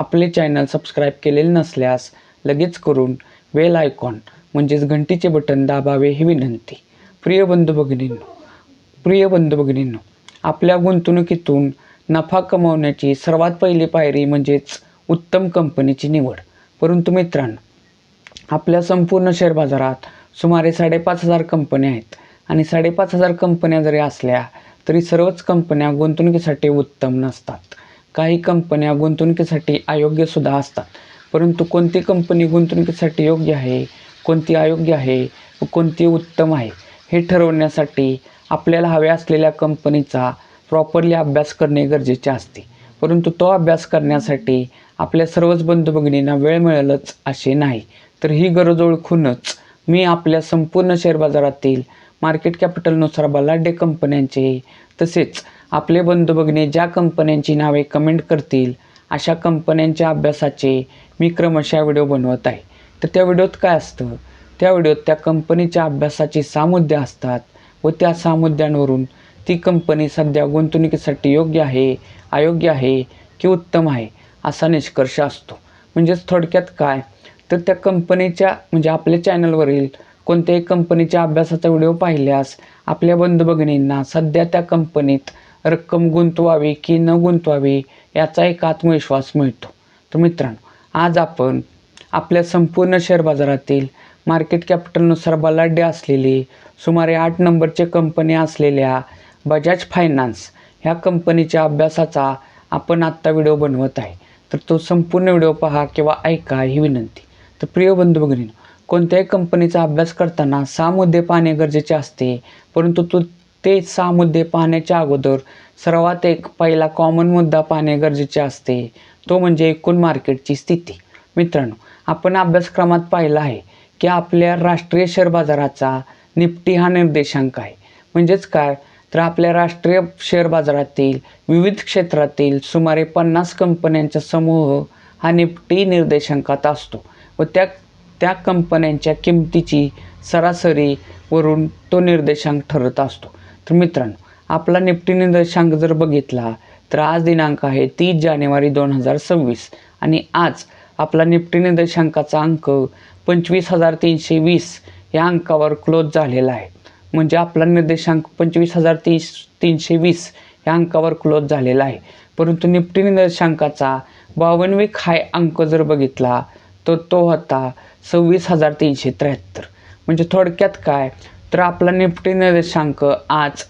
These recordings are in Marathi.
आपले चॅनल सबस्क्राईब केलेले नसल्यास लगेच करून वेल आयकॉन म्हणजेच घंटीचे बटन दाबावे ही विनंती. प्रिय बंधू भगिनींनो प्रिय बंधू भगिनींनो आपल्या गुंतवणुकीतून नफा कमवण्याची सर्वात पहिली पायरी म्हणजेच उत्तम कंपनीची निवड. परंतु मित्रांनो आपल्या संपूर्ण शेअर बाजारात सुमारे साडेपाच हजार कंपन्या आहेत. आणि साडेपाच हजार कंपन्या जरी असल्या तरी सर्वच कंपन्या गुंतवणुकीसाठी उत्तम नसतात. काही कंपन्या गुंतवणुकीसाठी अयोग्यसुद्धा असतात. परंतु कोणती कंपनी गुंतवणुकीसाठी योग्य आहे कोणती अयोग्य आहे व कोणती उत्तम आहे हे ठरवण्यासाठी आपल्याला हव्या असलेल्या कंपनीचा प्रॉपरली अभ्यास करणे गरजेचे असते. परंतु तो अभ्यास करण्यासाठी आपल्या सर्वच बंधू भगिनींना वेळ मिळेलच असे नाही. तर ही गरज ओळखूनच मी आपल्या संपूर्ण शेअर बाजारातील मार्केट कॅपिटलनुसार बलाढ्य कंपन्यांचे तसेच आपले बंधू भगिनी ज्या कंपन्यांची नावे कमेंट करतील अशा कंपन्यांच्या अभ्यासाचे मी क्रमशः व्हिडिओ बनवत आहे. तर त्या व्हिडिओत काय असतं? त्या व्हिडिओत त्या कंपनीच्या अभ्यासाची सहा मुद्दे असतात व त्या सहा मुद्द्यांवरून ती कंपनी सध्या गुंतवणुकीसाठी योग्य आहे अयोग्य आहे की उत्तम आहे असा निष्कर्ष असतो. म्हणजेच थोडक्यात काय? तर त्या कंपनीच्या म्हणजे आपल्या चॅनलवरील कोणत्याही कंपनीच्या अभ्यासाचा व्हिडिओ पाहिल्यास आपल्या बंधू भगिनींना सध्या त्या कंपनीत रक्कम गुंतवावी की न गुंतवावी याचा एक आत्मविश्वास मिळतो. तर मित्रांनो आज आपण आपल्या संपूर्ण शेअर बाजारातील मार्केट कॅपिटलनुसार बलाढ्य असलेली सुमारे आठ नंबरचे कंपनी असलेल्या बजाज फायनान्स ह्या कंपनीच्या अभ्यासाचा आपण आत्ता व्हिडिओ बनवत आहे. तर तो संपूर्ण व्हिडिओ पहा किंवा ऐका ही विनंती. तर प्रिय बंधू भगिनी कोणत्याही कंपनीचा अभ्यास करताना सहा मुद्दे पाहणे गरजेचे असते परंतु तो ते सहा मुद्दे पाहण्याच्या अगोदर सर्वात एक पहिला कॉमन मुद्दा पाहणे गरजेचे असते. तो म्हणजे एकूण मार्केटची स्थिती. मित्रांनो आपण अभ्यासक्रमात पाहिलं आहे की आपल्या राष्ट्रीय शेअर बाजाराचा निफ्टी हा निर्देशांक आहे. म्हणजेच काय? तर आपल्या राष्ट्रीय शेअर बाजारातील विविध क्षेत्रातील सुमारे पन्नास कंपन्यांचा समूह हा निफ्टी निर्देशांकात असतो व त्या त्या कंपन्यांच्या किमतीची सरासरी वरून तो निर्देशांक ठरत असतो. तर मित्रांनो आपला निफ्टी निर्देशांक जर बघितला तर आज दिनांक आहे तीस जानेवारी दोन हजार सव्वीस. आणि आज आपला निफ्टी निर्देशांकाचा अंक पंचवीस हजार तीनशे वीस या अंकावर क्लोज झालेला आहे. म्हणजे आपला निर्देशांक पंचवीस हजार तीस तीनशे वीस या अंकावर क्लोज झालेला आहे. परंतु निफ्टी निर्देशांकाचा बावनवीक हाय अंक जर बघितला तर तो होता सव्वीस हजार तीनशे त्र्याहत्तर. म्हणजे थोडक्यात काय? तर आपला निफ्टी निर्देशांक आज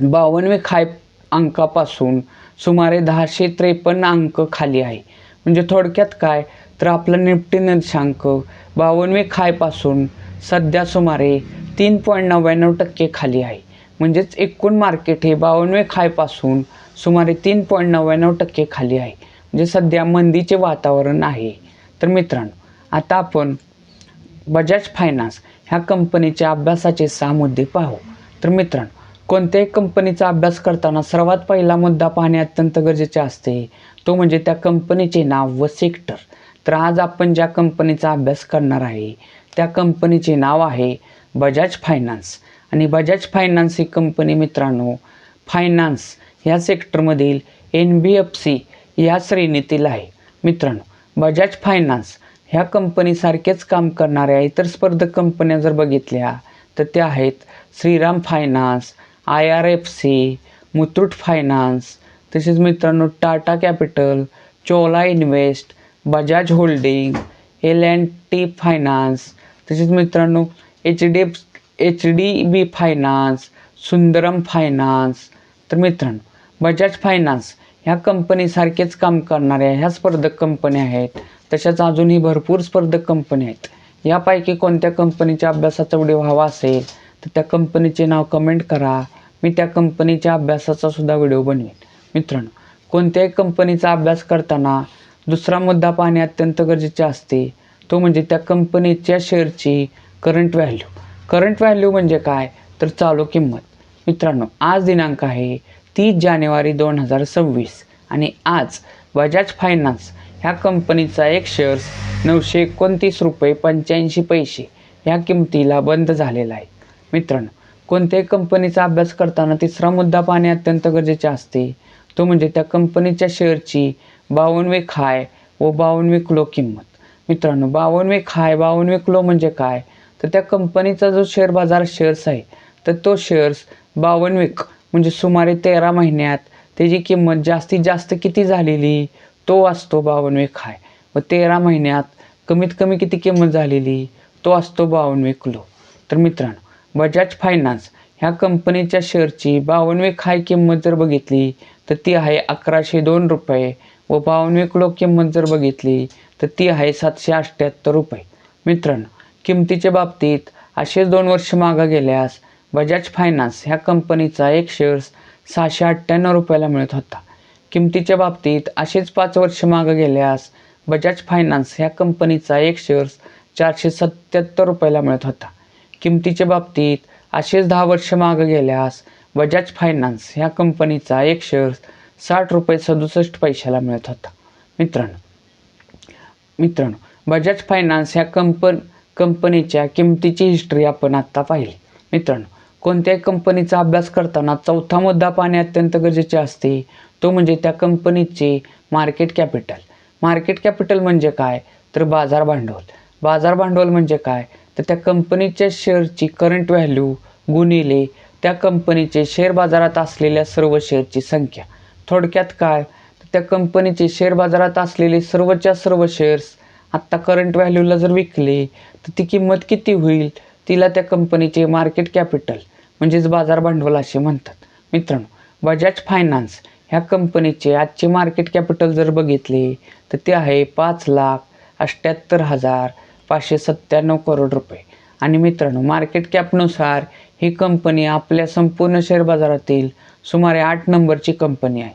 बावन्नवे खाय अंकापासून सुमारे दहाशे त्रेपन्न अंक खाली आहे. म्हणजे थोडक्यात काय? तर आपला निफ्टी निर्देशांक बावन्नवे खायपासून सध्या सुमारे तीन पॉईंट नव्याण्णव टक्के खाली आहे. म्हणजेच एकूण मार्केट हे बावनवे खायपासून सुमारे तीन पॉईंट नव्याण्णव टक्के खाली आहे. म्हणजे सध्या मंदीचे वातावरण आहे. तर मित्रांनो आता आपण बजाज फायनान्स ह्या कंपनीच्या अभ्यासाचे सहा मुद्दे पाहू. तर मित्रांनो कोणत्याही कंपनीचा अभ्यास करताना सर्वात पहिला मुद्दा पाहणे अत्यंत गरजेचे असते. तो म्हणजे त्या कंपनीचे नाव व सेक्टर. तर आज आपण ज्या कंपनीचा अभ्यास करणार आहे त्या कंपनीचे नाव आहे बजाज फायनान्स. आणि बजाज फायनान्स ही कंपनी मित्रांनो फायनान्स ह्या सेक्टरमधील एन बी एफ सी या श्रेणीतील आहे. मित्रांनो बजाज फायनान्स ह्या कंपनीसारखेच काम करणाऱ्या इतर स्पर्धक कंपन्या जर बघितल्या तर त्या आहेत Shriram finance I R F C Muthoot finance तसेच मित्रांनो Tata capital Chola invest Bajaj holding L and T finance तसेच मित्रांनो H D F H D B finance Sundaram finance तर मित्रांनो बजाज फायनान्स ह्या कंपनीसारखेच काम करणाऱ्या ह्या स्पर्धक कंपन्या आहेत. तशाच अजूनही भरपूर स्पर्धक कंपन्या आहेत. यापैकी कोणत्या कंपनीच्या अभ्यासाचा व्हिडिओ हवा असेल तर त्या कंपनीचे नाव कमेंट करा. मी त्या कंपनीच्या अभ्यासाचा सुद्धा व्हिडिओ बनवेन. मित्रांनो कोणत्याही कंपनीचा अभ्यास करताना दुसरा मुद्दा पाहणे अत्यंत गरजेचे असते. तो म्हणजे त्या कंपनीच्या शेअरची करंट व्हॅल्यू करंट व्हॅल्यू म्हणजे काय? तर चालू किंमत. मित्रांनो आज दिनांक आहे तीस जानेवारी दोन हजार सव्वीस आणि आज बजाज फायनान्स ह्या कंपनीचा एक शेअर्स नऊशे एकोणतीस रुपये पंच्याऐंशी पैसे ह्या किमतीला बंद झालेला आहे. मित्रांनो कोणत्याही कंपनीचा अभ्यास करताना तिसरा मुद्दा पाहणे अत्यंत गरजेचे असते. तो म्हणजे त्या कंपनीच्या शेअरची बावनवे खाय व बावनवे किलो किंमत. मित्रांनो बावनवे खाय बावनवे किलो म्हणजे काय? तर त्या कंपनीचा जो शेअर बाजार शेअर्स आहे तर तो शेअर्स बावनवेक म्हणजे सुमारे तेरा महिन्यात त्याची किंमत जास्तीत जास्त किती झालेली? तो असतो बावनवे खाय. व तेरा महिन्यात कमीत कमी किती किंमत झालेली? तो असतो बावनवे किलो. तर मित्रांनो बजाज फायनान्स ह्या कंपनीच्या शेअरची बावनवे खाय किंमत जर बघितली तर ती आहे अकराशे दोन रुपये. व बावनवे किलो किंमत जर बघितली तर ती आहे सातशे अठ्ठ्याहत्तर रुपये. मित्रांनो किमतीच्या बाबतीत असेच दोन वर्ष मागं गेल्यास बजाज फायनान्स ह्या कंपनीचा एक शेअर्स सहाशे अठ्ठ्याण्णव रुपयाला मिळत होता. किमतीच्या बाबतीत असेच पाच वर्ष मागं गेल्यास बजाज फायनान्स ह्या कंपनीचा एक शेअर्स चारशे सत्याहत्तर रुपयाला मिळत होता. किमतीच्या बाबतीत असेच दहा वर्ष मागं गेल्यास बजाज फायनान्स ह्या कंपनीचा एक शेअर्स साठ रुपये सदुसष्ट पैशाला मिळत होता. मित्रांनो मित्रांनो बजाज फायनान्स ह्या कंपन कंपनीच्या किमतीची हिस्ट्री आपण आत्ता पाहिली. मित्रांनो कोणत्याही कंपनीचा अभ्यास करताना चौथा मुद्दा पाहणे अत्यंत गरजेचे असते. तो म्हणजे त्या कंपनीचे मार्केट कॅपिटल मार्केट कॅपिटल म्हणजे काय? तर बाजार भांडवल. बाजार भांडवल म्हणजे काय? तर त्या कंपनीच्या शेअरची करंट व्हॅल्यू गुणिले त्या कंपनीचे शेअर बाजारात असलेल्या सर्व शेअरची संख्या. थोडक्यात काय? तर त्या कंपनीचे शेअर बाजारात असलेले सर्वच्या सर्व शेअर्स आत्ता करंट व्हॅल्यूला जर विकले तर ती किंमत किती होईल? तिला त्या कंपनीचे मार्केट कॅपिटल म्हणजेच बाजार भांडवल असे म्हणतात. मित्रांनो बजाज फायनान्स ह्या कंपनीचे आजचे मार्केट कॅपिटल जर बघितले तर ते आहे पाच लाख अठ्ठ्याहत्तर हजार पाचशे सत्त्याण्णव करोड रुपये. आणि मित्रांनो मार्केट कॅपनुसार ही कंपनी आपल्या संपूर्ण शेअर बाजारातील सुमारे आठ नंबरची कंपनी आहे.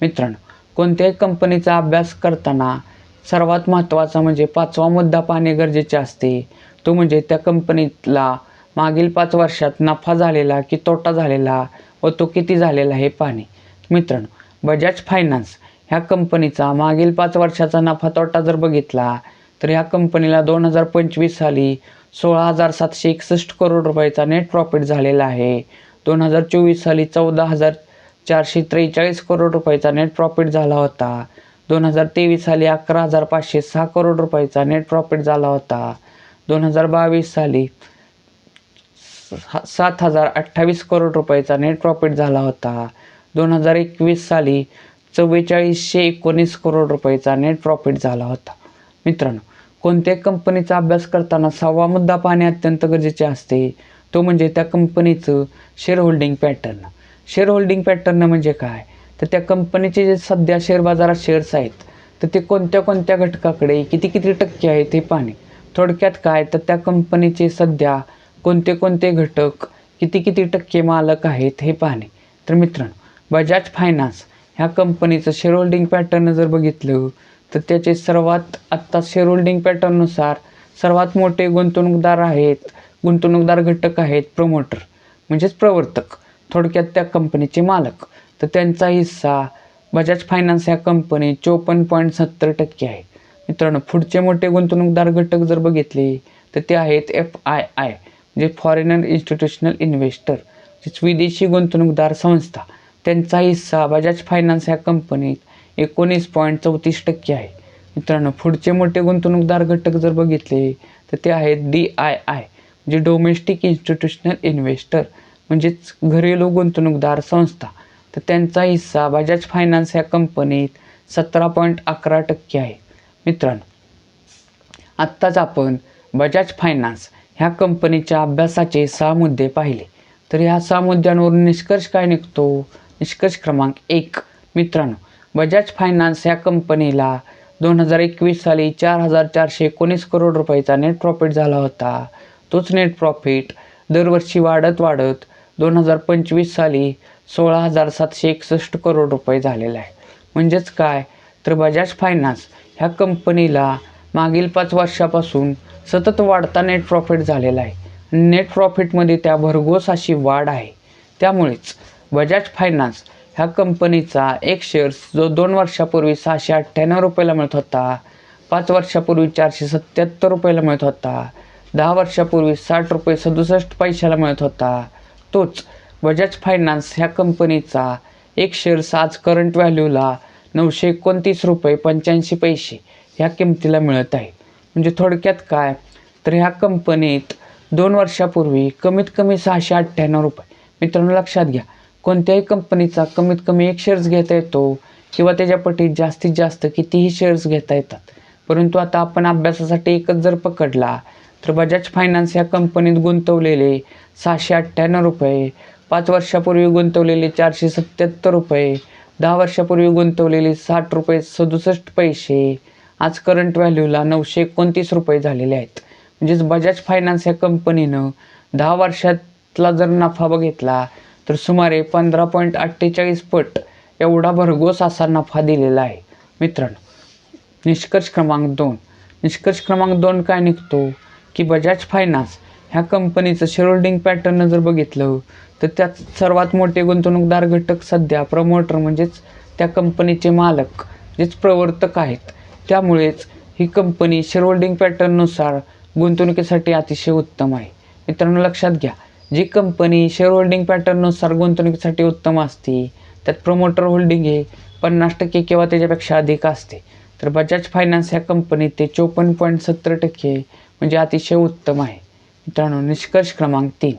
मित्रांनो कोणत्याही कंपनीचा अभ्यास करताना सर्वात महत्त्वाचा म्हणजे पाचवा मुद्दा पाहणे गरजेचे असते. तो म्हणजे त्या कंपनीला मागील पाच वर्षात नफा झालेला की तोटा झालेला व तो किती झालेला हे पाहणे. मित्रांनो बजाज फायनान्स ह्या कंपनीचा मागील पाच वर्षाचा नफा तोटा जर बघितला तर ह्या कंपनीला दोन हजार पंचवीस साली सोळा हजार सातशे एकसष्ट करोड रुपयाचा नेट प्रॉफिट झालेला आहे. दोन हजार चोवीस साली चौदा हजार चारशे त्रेचाळीस करोड रुपयाचा नेट प्रॉफिट झाला होता. दोन हजार तेवीस साली अकरा हजार पाचशे सहा करोड रुपयाचा नेट प्रॉफिट झाला होता. दोन हजार बावीस साली सात हजार अठ्ठावीस करोड रुपयाचा नेट प्रॉफिट झाला होता. दोन हजार एकवीस साली चव्वेचाळीसशे एकोणीस करोड रुपयाचा नेट प्रॉफिट झाला होता. मित्रांनो कोणत्या कंपनीचा अभ्यास करताना सहावा मुद्दा पाहणे अत्यंत गरजेचे असते तो म्हणजे त्या कंपनीचं share holding pattern share holding pattern म्हणजे काय? तर त्या कंपनीचे जे सध्या शेअर बाजारात शेअर्स आहेत तर ते कोणत्या कोणत्या घटकाकडे किती किती टक्के आहेत हे पाहणे. थोडक्यात काय? तर त्या कंपनीचे सध्या कोणते कोणते घटक किती किती टक्के मालक आहेत हे पाहणे. तर मित्रांनो बजाज फायनान्स ह्या कंपनीचं शेअर होल्डिंग पॅटर्न जर बघितलं तर त्याचे सर्वात आत्ता शेअर होल्डिंग पॅटर्ननुसार सर्वात मोठे गुंतवणूकदार आहेत गुंतवणूकदार घटक आहेत प्रमोटर म्हणजेच प्रवर्तक थोडक्यात त्या कंपनीचे मालक. तर त्यांचा हिस्सा बजाज फायनान्स ह्या कंपनी चोपन्न पॉईंट सत्तर टक्के आहे. मित्रांनो पुढचे मोठे गुंतवणूकदार घटक जर बघितले तर ते आहेत एफ आय आय म्हणजे फॉरेनर इन्स्टिट्युशनल इन्व्हेस्टर विदेशी गुंतवणूकदार संस्था. त्यांचा हिस्सा बजाज फायनान्स ह्या कंपनीत एकोणीस पॉईंट चौतीस टक्के आहे. मित्रांनो पुढचे मोठे गुंतवणूकदार घटक जर बघितले तर ते आहेत डी आय आय म्हणजे डोमेस्टिक इन्स्टिट्यूशनल इन्व्हेस्टर म्हणजेच घरेलू गुंतवणूकदार संस्था. तर त्यांचा हिस्सा बजाज फायनान्स ह्या कंपनीत सतरा पॉईंट अकरा टक्के आहे. मित्रांनो आत्ताच आपण बजाज फायनान्स ह्या कंपनीच्या अभ्यासाचे सहा मुद्दे पाहिले. तर ह्या सहा मुद्द्यांवरून निष्कर्ष काय निघतो? निष्कर्ष क्रमांक एक. मित्रांनो बजाज फायनान्स ह्या कंपनीला दोन हजार एकवीस साली चार हजार चारशे एकोणीस करोड रुपयाचा नेट प्रॉफिट झाला होता. तोच नेट प्रॉफिट दरवर्षी वाढत वाढत दोन हजार पंचवीस साली सोळा हजार सातशे एकसष्ट करोड रुपये झालेला आहे. म्हणजेच काय? तर बजाज फायनान्स ह्या कंपनीला मागील पाच वर्षापासून सतत वाढता नेट प्रॉफिट झालेला आहे. नेट प्रॉफिटमध्ये त्या भरघोस अशी वाढ आहे. त्यामुळेच बजाज फायनान्स ह्या कंपनीचा एक शेअर्स जो दोन वर्षापूर्वी सहाशे अठ्ठ्याण्णव रुपयाला मिळत होता पाच वर्षापूर्वी चारशे सत्याहत्तर रुपयाला मिळत होता दहा वर्षापूर्वी साठ रुपये सदुसष्ट पैशाला मिळत होता. तोच बजाज फायनान्स ह्या कंपनीचा एक शेअर्स आज करंट व्हॅल्यूला नऊशे एकोणतीस रुपये पंच्याऐंशी पैसे ह्या किमतीला मिळत आहे. म्हणजे थोडक्यात काय? तर ह्या कंपनीत दोन वर्षापूर्वी कमीत कमी सहाशे अठ्ठ्याण्णव रुपये. मित्रांनो लक्षात घ्या. कोणत्याही कंपनीचा कमीत कमी एक शेअर्स घेता येतो किंवा त्याच्या पटीत जास्तीत जास्त कितीही शेअर्स घेता येतात. परंतु आता आपण अभ्यासासाठी एकच जर पकडला तर बजाज फायनान्स या कंपनीत गुंतवलेले सहाशे अठ्ठ्याण्णव रुपये पाच वर्षापूर्वी गुंतवलेले चारशे सत्याहत्तर रुपये दहा वर्षापूर्वी गुंतवलेले साठ रुपये सदुसष्ट पैसे आज करंट व्हॅल्यूला नऊशे एकोणतीस रुपये झालेले आहेत. म्हणजेच बजाज फायनान्स या कंपनीनं दहा वर्षातला जर नफा बघितला तर सुमारे पंधरा पॉईंट अठ्ठेचाळीस पट एवढा भरघोस असा नफा दिलेला आहे. मित्रांनो निष्कर्ष क्रमांक दोन. निष्कर्ष क्रमांक दोन काय निघतो? की बजाज फायनान्स ह्या कंपनीचं शेअर होल्डिंग पॅटर्न जर बघितलं तर त्यात सर्वात मोठे गुंतवणूकदार घटक सध्या प्रमोटर म्हणजेच त्या कंपनीचे मालक जेच प्रवर्तक आहेत. त्यामुळेच ही कंपनी शेअर होल्डिंग पॅटर्ननुसार गुंतवणुकीसाठी अतिशय उत्तम आहे. मित्रांनो लक्षात घ्या. जी कंपनी शेअर होल्डिंग पॅटर्ननुसार गुंतवणुकीसाठी उत्तम असते त्यात प्रमोटर होल्डिंग हे पन्नास टक्के किंवा त्याच्यापेक्षा अधिक असते. तर बजाज फायनान्स ह्या कंपनीत ते चोपन्न पॉईंट सत्तर टक्के म्हणजे अतिशय उत्तम आहे. मित्रांनो निष्कर्ष क्रमांक तीन.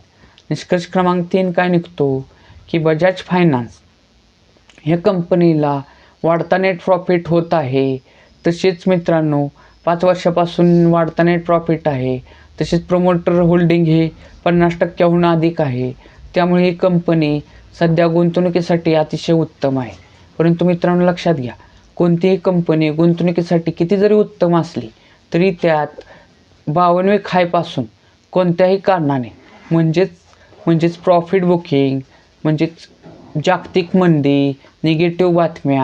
निष्कर्ष क्रमांक तीन काय निघतो? की बजाज फायनान्स ह्या कंपनीला वाढता नेट प्रॉफिट होत आहे. तसेच मित्रांनो पाच वर्षापासून वाढता नेट प्रॉफिट आहे. तसेच प्रमोटर होल्डिंग हे पन्नास टक्क्याहून अधिक आहे. त्यामुळे ही कंपनी सध्या गुंतवणुकीसाठी अतिशय उत्तम आहे. परंतु मित्रांनो लक्षात घ्या कोणतीही कंपनी गुंतवणुकीसाठी किती जरी उत्तम असली तरी त्यात बावनवे खायपासून कोणत्याही कारणाने म्हणजेच म्हणजेच प्रॉफिट बुकिंग म्हणजेच जागतिक मंदी निगेटिव्ह बातम्या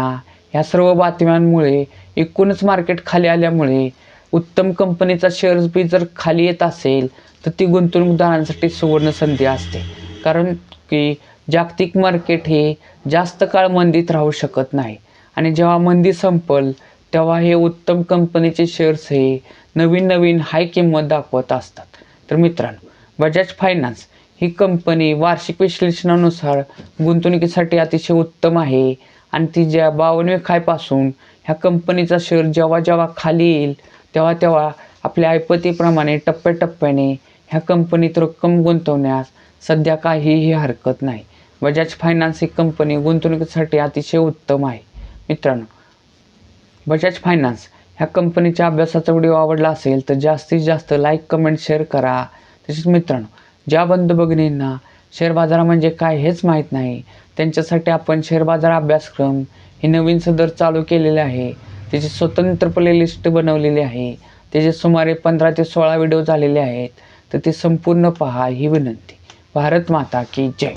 ह्या सर्व बातम्यांमुळे एकूणच मार्केट खाली आल्यामुळे उत्तम कंपनीचा शेअर्स बी जर खाली येत असेल तर ती गुंतवणूकदारांसाठी सुवर्ण संधी असते. कारण की जागतिक मार्केट हे जास्त काळ मंदीत राहू शकत नाही. आणि जेव्हा मंदी संपल तेव्हा हे उत्तम कंपनीचे शेअर्स हे नवीन नवीन हाय किंमत दाखवत असतात. तर मित्रांनो बजाज फायनान्स ही कंपनी वार्षिक विश्लेषणानुसार गुंतवणुकीसाठी अतिशय उत्तम आहे. आणि ती ज्या बावनवे खायपासून ह्या कंपनीचा शेअर जेव्हा जेव्हा खाली येईल तेव्हा तेव्हा आपल्या ऐपतीप्रमाणे टप्प्याटप्प्याने ह्या कंपनीत रक्कम गुंतवण्यास सध्या काहीही हरकत नाही. बजाज फायनान्स ही कंपनी गुंतवणुकीसाठी अतिशय उत्तम आहे. मित्रांनो बजाज फायनान्स ह्या कंपनीच्या अभ्यासाचा व्हिडिओ आवडला असेल तर जास्तीत जास्त लाईक कमेंट शेअर करा. तसेच मित्रांनो ज्या बंधू भगिनींना शेअर बाजार म्हणजे काय हेच माहीत नाही त्यांच्यासाठी आपण शेअर बाजार अभ्यासक्रम हे नवीन सदर चालू केलेले आहे. त्याची स्वतंत्र प्लेलिस्ट बनवलेली आहे. त्याचे सुमारे पंधरा ते सोळा व्हिडिओ झालेले आहेत. तर ते संपूर्ण पहा ही विनंती. भारत माता की जय.